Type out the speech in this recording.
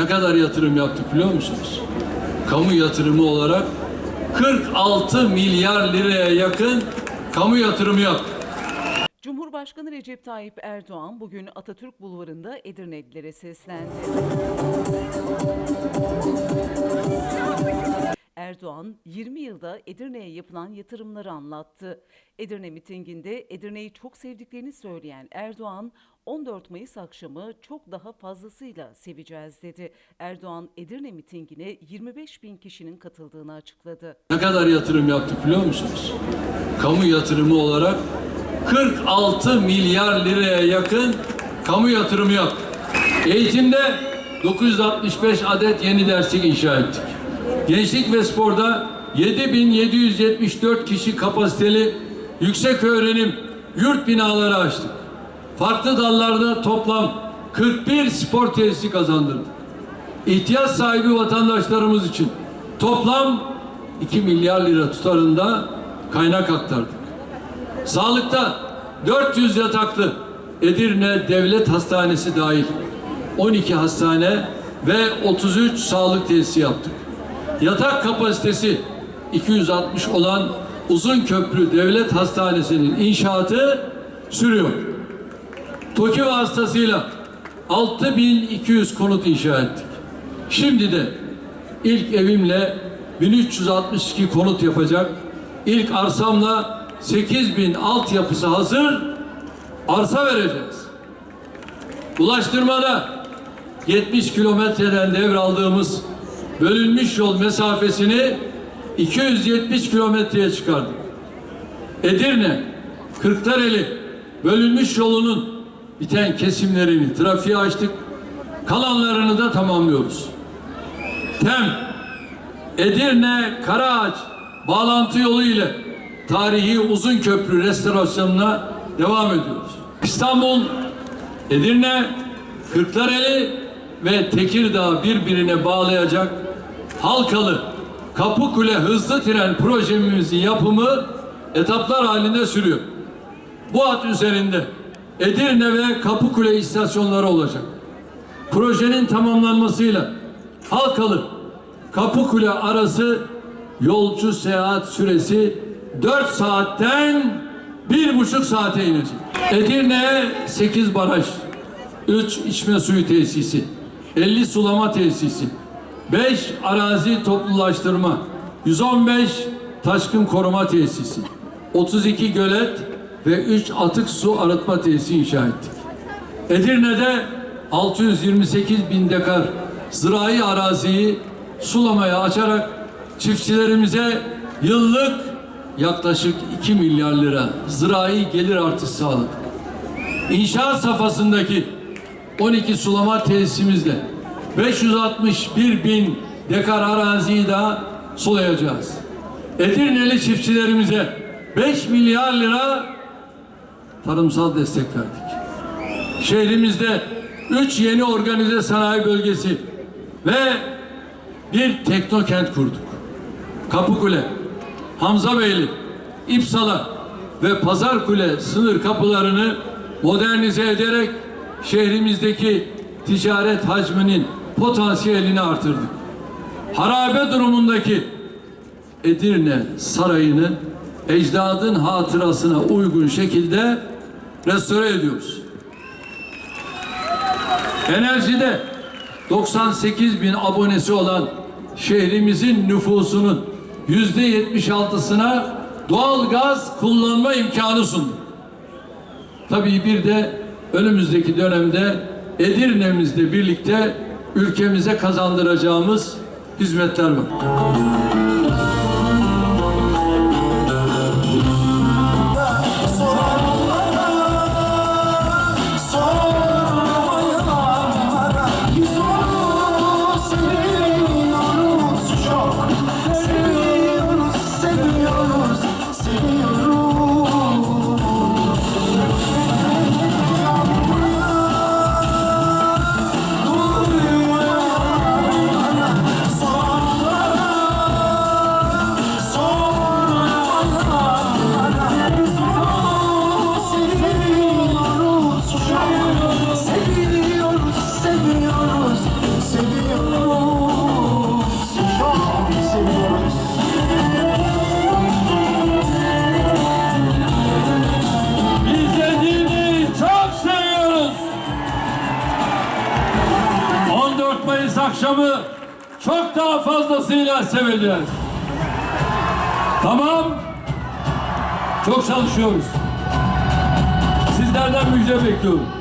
ne kadar yatırım yaptık biliyor musunuz? Kamu yatırımı olarak 46 milyar liraya yakın kamu yatırımı yaptık. Cumhurbaşkanı Recep Tayyip Erdoğan bugün Atatürk Bulvarı'nda Edirne'lilere seslendi. Erdoğan 20 yılda Edirne'ye yapılan yatırımları anlattı. Edirne mitinginde Edirne'yi çok sevdiklerini söyleyen Erdoğan 14 Mayıs akşamı çok daha fazlasıyla seveceğiz dedi. Erdoğan Edirne mitingine 25 bin kişinin katıldığını açıkladı. Ne kadar yatırım yaptık biliyor musunuz? Kamu yatırımı olarak 46 milyar liraya yakın kamu yatırımı yaptık. Eğitimde 965 adet yeni derslik inşa ettik. Gençlik ve sporda 7774 kişi kapasiteli yüksek öğrenim yurt binaları açtık. Farklı dallarda toplam 41 spor tesisi kazandırdık ihtiyaç sahibi vatandaşlarımız için toplam 2 milyar lira tutarında kaynak aktardık. Sağlıkta 400 yataklı Edirne Devlet Hastanesi dahil 12 hastane ve 33 sağlık tesisi yaptık. Yatak kapasitesi 260 olan Uzun Köprü Devlet Hastanesi'nin inşaatı sürüyor. TOKİ vasıtasıyla 6200 konut inşa ettik. Şimdi de ilk evimle 1362 konut yapacak. İlk arsamla 8000 altyapısı hazır arsa vereceğiz. Ulaştırmada 70 kilometreden devraldığımız bölünmüş yol mesafesini 270 kilometreye çıkardık. Edirne, Kırklareli bölünmüş yolunun biten kesimlerini trafiğe açtık. Kalanlarını da tamamlıyoruz. Tem, Edirne, Karaağaç bağlantı yolu ile tarihi uzun köprü restorasyonuna devam ediyoruz. İstanbul, Edirne, Kırklareli ve Tekirdağ birbirine bağlayacak Halkalı Kapıkule hızlı tren projemizin yapımı etaplar halinde sürüyor. Bu hat üzerinde Edirne ve Kapıkule istasyonları olacak. Projenin tamamlanmasıyla Halkalı Kapıkule arası yolcu seyahat süresi 4 saatten bir buçuk saate inecek. Edirne'ye 8 baraj, 3 içme suyu tesisi, 50 sulama tesisi, 5 arazi toplulaştırma, 115 taşkın koruma tesisi, 32 gölet ve 3 atık su arıtma tesisi inşa ettik. Edirne'de 628 bin dekar zirai araziyi sulamaya açarak çiftçilerimize yıllık yaklaşık 2 milyar lira zirai gelir artışı sağladık. İnşaat safhasındaki 12 sulama tesisimizle 561 bin dekar araziyi daha sulayacağız. Edirneli çiftçilerimize 5 milyar lira tarımsal destek verdik. Şehrimizde üç yeni organize sanayi bölgesi ve bir teknokent kurduk. Kapıkule, Hamzabeyli, İpsala ve Pazarkule sınır kapılarını modernize ederek şehrimizdeki ticaret hacminin potansiyelini artırdık. Harabe durumundaki Edirne Sarayı'nı ecdadın hatırasına uygun şekilde restore ediyoruz. Enerjide 98 bin abonesi olan şehrimizin nüfusunun yüzde 76'sına doğal gaz kullanma imkanı sundu. Tabii bir de önümüzdeki dönemde Edirne'mizle birlikte ülkemize kazandıracağımız hizmetler var. 14 Mayıs akşamı çok daha fazlasıyla seveceğiz. Tamam. Çok çalışıyoruz. Sizlerden müjde bekliyorum.